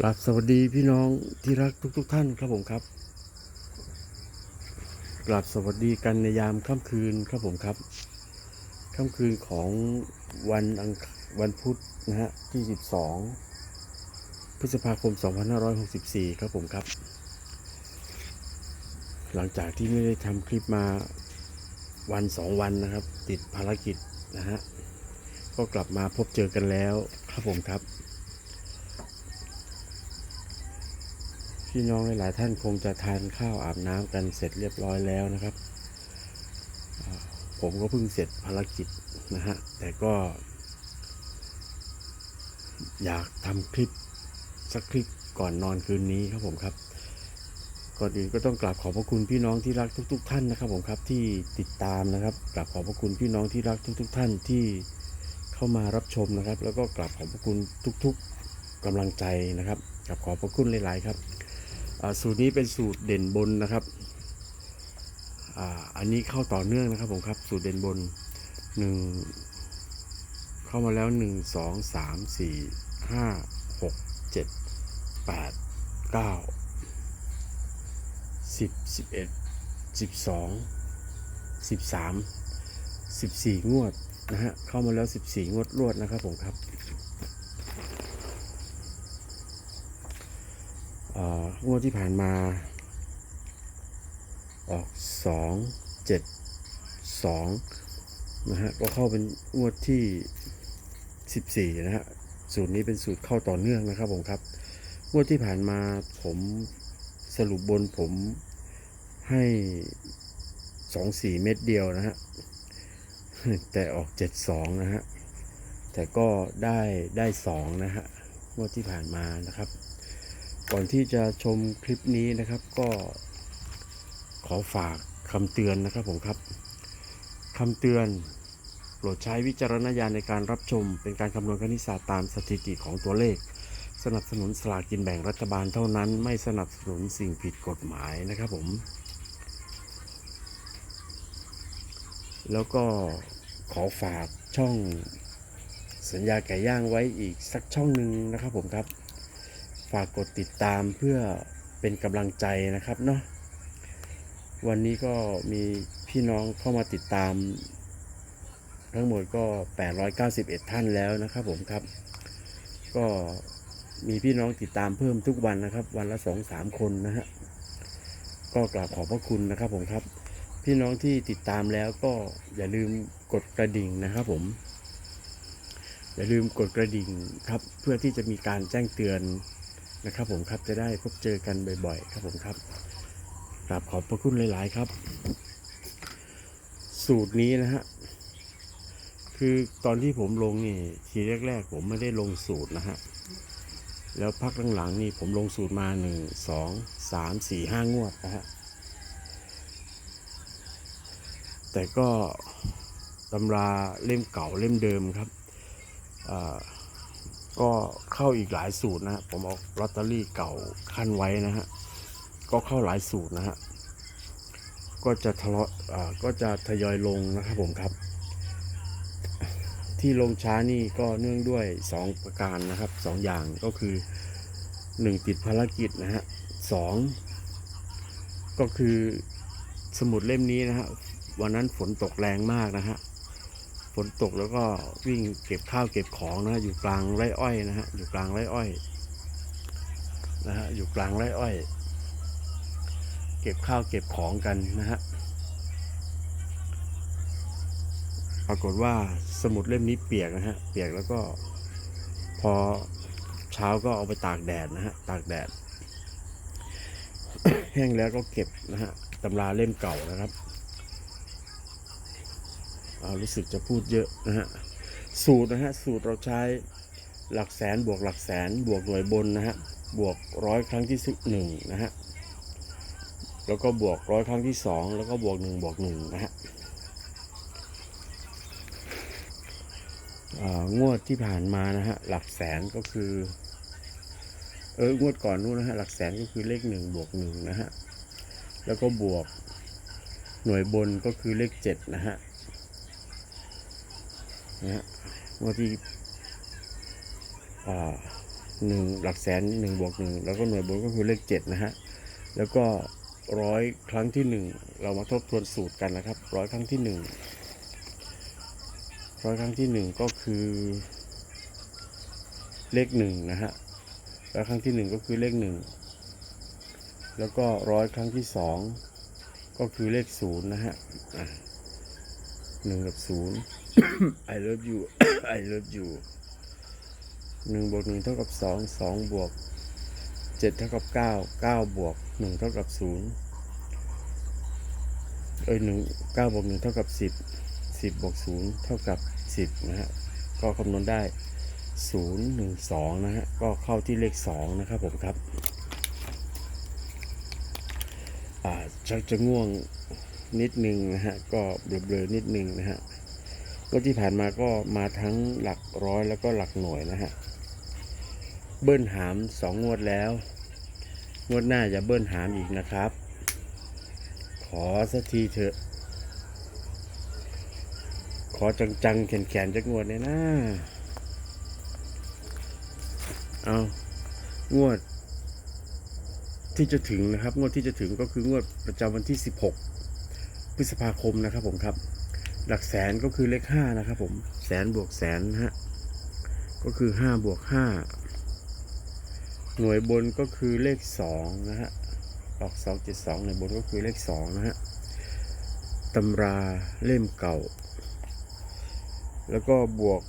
กราบสวัสดีพี่น้องที่รักทุกๆทท่านครับผมครับกราบสวัสดีกันในยามค่ำคืนครับผมครับ ค่ำคืนของวันอังวันพุธนะฮะที่ 12 พฤษภาคม 2564 ครับผมครับ หลังจากที่ไม่ได้ทำคลิปมาวันสองวันนะครับ ติดภารกิจนะฮะก็กลับมาพบเจอกันแล้วครับผมครับ พี่น้องหลายท่านคงจะทานข้าวอาบน้ำกันเสร็จเรียบร้อยแล้วนะครับ ผมก็เพิ่งเสร็จภารกิจนะฮะ แต่ก็ อยากทำคลิปสักคลิปก่อนนอนคืนนี้ครับผมครับ ก่อนอื่นก็ต้องกราบขอบพระคุณพี่น้องที่รักทุก ๆ ท่านนะครับผมครับที่ติดตามนะครับกราบขอบพระคุณพี่น้องที่รักทุก ๆ ท่านที่เข้ามารับชมนะครับ แล้วก็กราบขอบพระคุณทุก ๆกำลังใจนะครับกราบขอบพระคุณหลาย ๆ ครับ สูตรนี้เป็นสูตรเด่นบนนะครับอันนี้เข้าต่อเนื่องนะครับผมครับ สูตรเด่นบนหนึ่งเข้ามาแล้วหนึ่งสองสามสี่ห้าหกเจ็ดแปดเก้าสิบสิบเอ็ดสิบสองสิบสามสิบสี่งวดนะฮะเข้ามาแล้วสิบสี่งวดรวดนะครับผมครับ เอ่อ งวดที่ผ่านมา ออกสองเจ็ดสองนะฮะก็เข้าเป็นงวดที่สิบสี่นะฮะสูตรนี้เป็นสูตรเข้าต่อเนื่องนะครับผมครับงวดที่ผ่านมาผมสรุปบนผมให้สองสี่เม็ดเดียวนะฮะแต่ออกเจ็ดสองนะฮะแต่ก็ได้ได้สองนะฮะงวดที่ผ่านมานะครับ ก่อนที่จะชมคลิปนี้นะครับ ก็ขอฝากคำเตือนนะครับผมครับคำเตือนโปรดใช้วิจารณญาณในการรับชม เป็นการคำนวณคณิตศาสตร์ตามสถิติของตัวเลข สนับสนุนสลากกินแบ่งรัฐบาลเท่านั้น ไม่สนับสนุนสิ่งผิดกฎหมายนะครับผม แล้วก็ขอฝากช่องสัญญาไก่ย่างไว้อีกสักช่องหนึ่งนะครับผมครับ ฝากกดติดตามเพื่อเป็นกำลังใจนะครับเนาะวันนี้ก็มีพี่น้องเข้ามาติดตาม ทั้งหมดก็ 891 ท่านแล้วนะครับผมครับ ก็มีพี่น้องติดตามเพิ่มทุกวันนะครับ วันละ2 3คนนะฮะก็กราบขอบพระคุณนะครับผมครับ พี่น้องที่ติดตามแล้วก็อย่าลืมกดกระดิ่งนะครับผม อย่าลืมกดกระดิ่งครับเพื่อที่จะมีการแจ้งเตือน นะครับผมครับจะได้พบเจอกันบ่อยๆ ครับผมครับกราบขอบพระคุณหลายๆครับ สูตรนี้นะฮะคือตอนที่ผมลงนี่ทีแรก ๆ ผมไม่ได้ลงสูตรนะฮะแล้วพักหลังๆนี่ผมลงสูตรมาหนึ่งสองสามสี่ห้างวดนะฮะแต่ก็ตำราเล่มเก่าเล่มเดิมครับก็ เข้าอีกหลายสูตรนะผมเอาลอตเตอรี่เก่าขั้นไว้นะฮะก็เข้าหลายสูตรนะฮะก็จะทะเลาะอ่าก็จะทยอยลงนะครับผมครับ ที่ลงช้านี่ก็เนื่องด้วย 2 ประการนะครับ 2 อย่างก็คือ 1 ติดภารกิจนะฮะสองก็คือสมุดเล่มนี้นะฮะวันนั้นฝนตกแรงมากนะฮะ ฝนตกแล้วก็วิ่งเก็บข้าวเก็บของนะฮะอยู่กลางไร่อ้อยนะฮะอยู่กลางไร่อ้อยนะฮะอยู่กลางไร่อ้อย เก็บข้าวเก็บของกันนะฮะปรากฏว่าสมุดเล่มนี้เปียกนะฮะเปียกแล้วก็พอเช้าก็เอาไปตากแดดนะฮะตากแดด แห้งแล้วก็เก็บนะฮะตำราเล่มเก่านะครับ เอารู้สึกจะพูดเยอะนะฮะสูตรนะฮะสูตรเราใช้หลักแสนบวกหลักแสนบวกหน่วยบนนะฮะบวกร้อยครั้งที่สิบหนึ่งนะฮะแล้วก็บวกร้อยครั้งที่สองแล้วก็บวกหนึ่งบวกหนึ่งนะฮะงวดที่ผ่านมานะฮะหลักแสนก็คือเอองวดก่อนนู้นนะฮะหลักแสนก็คือเลขหนึ่งบวกหนึ่งนะฮะแล้วก็บวกหน่วยบนก็คือเลขเจ็ดนะฮะ นะฮะงวดที่หนึ่งหลักแสนหนึ่งบวกหนึ่งแล้วก็หน่วยบนก็คือเลขเจ็ดนะฮะแล้วก็ร้อยครั้งที่หนึ่งเรามาทบทวนสูตรกันนะครับร้อยครั้งที่หนึ่งร้อยครั้งที่หนึ่งก็คือเลขหนึ่งนะฮะแล้วครั้งที่หนึ่งก็คือเลขหนึ่งแล้วก็ร้อยครั้งที่สองก็คือเลขศูนย์นะฮะหนึ่งกับศูนย์ I love you I love you หนึ่งบวกหนึ่งเท่ากับสองสองบวกเจ็ดเท่ากับเก้าเก้าบวกหนึ่งเท่ากับศูนย์เอ้ยหนึ่งเก้าบวกหนึ่งเท่ากับสิบสิบบวกศูนย์เท่ากับสิบนะฮะ ก็คำนวณได้ศูนย์หนึ่งสองนะฮะ ก็เข้าที่เลขสองนะครับผมครับ อ่าชักจะง่วงนิดนึงนะฮะ ก็เบลอๆนิดนึงนะฮะ ก็ที่ผ่านมาก็มาทั้งหลักร้อยแล้วก็หลักหน่วยนะฮะ เบิ้ลหามสองงวดแล้ว งวดหน้าอย่าเบิ้ลหามอีกนะครับ ขอสักทีเถอะ ขอจังๆ แขนๆจักงวดเนี่ยนะเอางวดที่จะถึงนะครับ งวดที่จะถึงก็คืองวดประจำวันที่ 16 พฤษภาคมนะครับผมครับ หลักแสนก็คือเลขห้านะครับผมแสนบวกแสนนะฮะก็คือห้าบวกห้าหน่วยบนก็คือเลขสองนะฮะออกสองเจ็ดสองหน่วยบนก็คือเลขสองนะฮะตำราเล่มเก่า แล้วก็บวก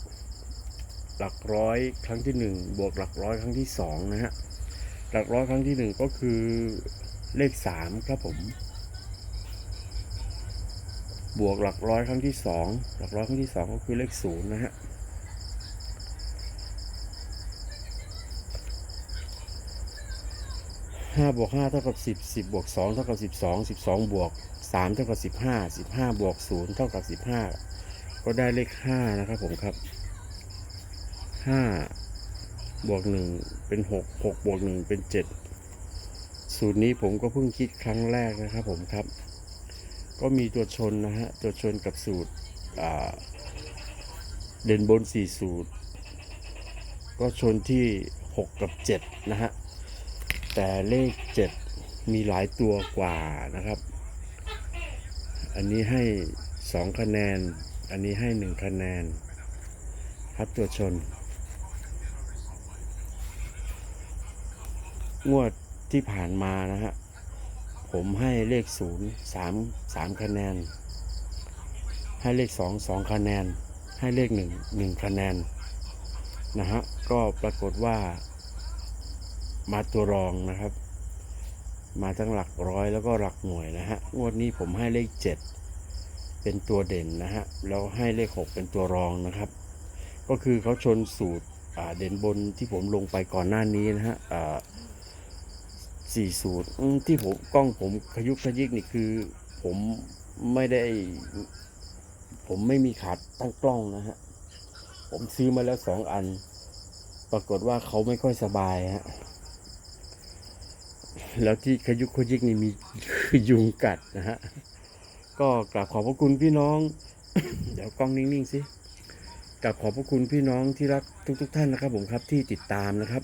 หลักร้อยครั้งที่หนึ่งบวกหลักร้อยครั้งที่สองนะฮะหลักร้อยครั้งที่หนึ่งก็คือเลขสามครับผม บวกหลักร้อยครั้งที่สองหลักร้อยครั้งที่สองก็คือเลขศูนย์นะฮะห้าบวกห้าเท่ากับสิบสิบบวกสองเท่ากับสิบสองสิบสองบวกสามเท่ากับสิบห้าสิบห้าบวกศูนย์เท่ากับสิบห้าก็ได้เลขห้านะครับผมครับห้าบวกหนึ่งเป็นหกหกบวกหนึ่งเป็นเจ็ดสูตรนี้ผมก็เพิ่งคิดครั้งแรกนะครับผมครับ ก็มีตัวชนนะฮะ ตัวชนกับสูตรเด่นบน 4 สูตร ก็ชนที่ 6 กับ 7 นะฮะ แต่เลข 7 มีหลายตัวกว่านะครับ อันนี้ให้ 2 คะแนน อันนี้ให้ 1 คะแนน ครับตัวชน งวดที่ผ่านมานะฮะ ผมให้เลขศูนย์สามสามคะแนน ให้เลขสองสองคะแนน ให้เลขหนึ่งหนึ่งคะแนนนะฮะก็ปรากฏว่า มาตัวรองนะครับ มาทั้งหลักร้อยแล้วก็หลักหน่วยนะฮะงวดนี้ผมให้เลขเจ็ดเป็นตัวเด่นนะฮะแล้วให้เลขหกเป็นตัวรองนะครับ ก็คือเขาชนสูตรเด่นบนที่ผมลงไปก่อนหน้านี้นะฮะ สี่สูตรที่ผมกล้องผมขยุกขยิกนี่คือผมไม่ได้ ผมไม่มีขาดตั้งกล้องนะฮะ ผมซื้อมาแล้วสองอัน ปรากฏว่าเขาไม่ค่อยสบายฮะ แล้วที่ขยุกขยิกนี่มีคือยุงกัดนะฮะ ก็กราบขอบพระคุณพี่น้อง เดี๋ยวกล้องนิ่งๆสิกราบขอบพระคุณพี่น้องที่รักทุก ๆ ท่านนะครับ ผมครับที่ติดตามนะครับ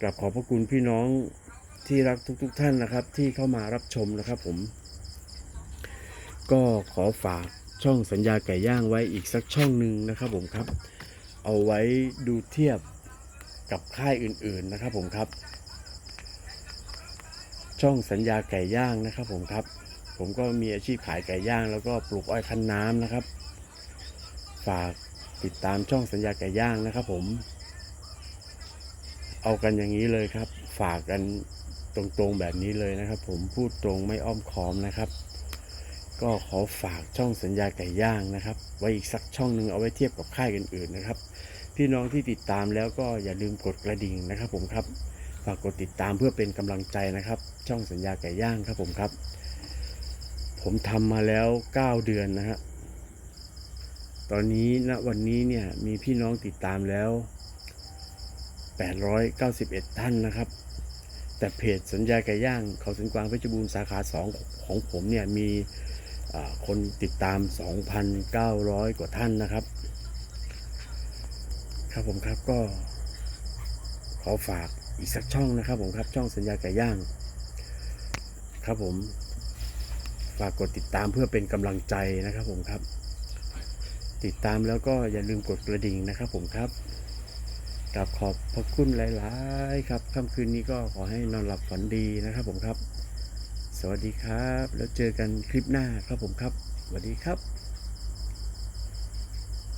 กราบขอบพระคุณพี่น้อง ที่รักทุกๆทท่านนะครับ ที่เข้ามารับชมนะครับผม ก็ขอฝากช่องสัญญาไก่ย่างไว้อีกสักช่องหนึ่งนะครับผมครับ เอาไว้ดูเทียบกับค่ายอื่นๆนะครับผมครับ ช่องสัญญาไก่ย่างนะครับผมครับ ผมก็มีอาชีพขายไก่ย่าง แล้วก็ปลูกอ้อยคั้นน้ำนะครับ ฝากติดตามช่องสัญญาไก่ย่างนะครับผม เอากันอย่างนี้เลยครับ ฝากกัน ตรงๆแบบนี้เลยนะครับ ผมพูดตรงไม่อ้อมค้อมนะครับ ก็ขอฝากช่องสัญญาไก่ย่างนะครับ ไว้อีกสักช่องหนึ่งเอาไว้เทียบกับค่ายอื่นๆนะครับ พี่น้องที่ติดตามแล้วก็อย่าลืมกดกระดิ่งนะครับ ผมครับฝากกดติดตามเพื่อเป็นกำลังใจนะครับ ช่องสัญญาไก่ย่างครับผมครับ ผมทำมาแล้ว 9 เดือนนะฮะตอนนี้ณวันนี้เนี่ยมีพี่น้องติดตามแล้ว 891 ท่านนะครับ แต่เพจสัญญาไก่ย่างเขาสันกวางเพชรบูรณ์สาขา2ของผมเนี่ยมีคนติดตาม 2,900 กว่าท่านนะครับ ครับผมครับก็ ขอฝากอีกสักช่องนะครับผมครับช่องสัญญาไก่ย่าง ครับผมฝากกดติดตามเพื่อเป็นกำลังใจนะครับผมครับ ติดตามแล้วก็อย่าลืมกดกระดิ่งนะครับผมครับ กับขอบพระคุณหลายๆครับค่ำคืนนี้ก็ขอให้นอนหลับฝันดีนะครับผมครับ สวัสดีครับ แล้วเจอกันคลิปหน้าครับผมครับสวัสดีครับ